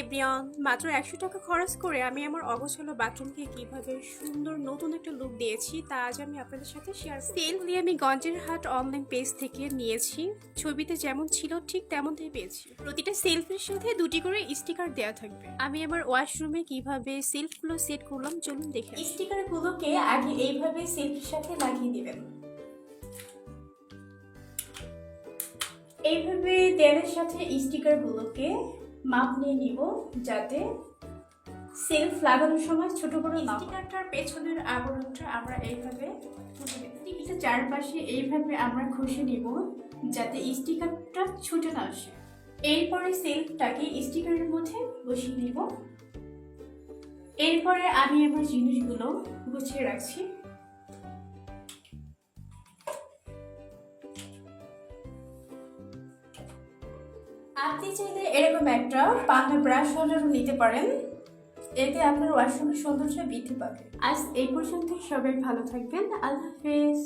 Everyone, মাত্র একশো টাকা খরচ করে আমি আমার অগোছালো বাথরুমকে কীভাবে সুন্দর নতুন একটা লুক দিয়েছি তা আজ আমি আপনাদের সাথে শেয়ার সেলফলি আমি গঞ্জের হাট অনলাইন পেজ থেকে নিয়েছি। ছবিতে যেমন ছিল, ঠিক তেমনটাই পেয়েছি। প্রতিটা সেলফের সাথে দুটি করে স্টিকার দেওয়া থাকবে। আমি আমার ওয়াশরুমে কীভাবে সেলফগুলো সেট করলাম, চলুন দেখে স্টিকারগুলোকে আগে এইভাবে সেলফের সাথে লাগিয়ে দিবেন। এইভাবে দেয়ালের সাথে স্টিকারগুলোকে মাপ নিয়ে নিব যাতে সেলফ লাগানোর সময় ছোট বড় স্টিকারটার পেছনের আবরণটা আমরা এইভাবে চারপাশে এইভাবে আমরা ঘষে নিব যাতে স্টিকারটা ছুটে না আসে। এরপরে সেলফটাকে স্টিকারের মধ্যে বসিয়ে নিব। এরপরে আমি আমার জিনিসগুলো গুছিয়ে রাখছি। আপনি চাইলে এরকম একটা পান্ডা ব্রাশ হোল্ডার নিতে পারেন। এতে আপনার ওয়াশরুমের সৌন্দর্য বৃদ্ধি পাবে। আজ এই পর্যন্তই। সবাই ভালো থাকবেন। আল্লাহ হাফেজ।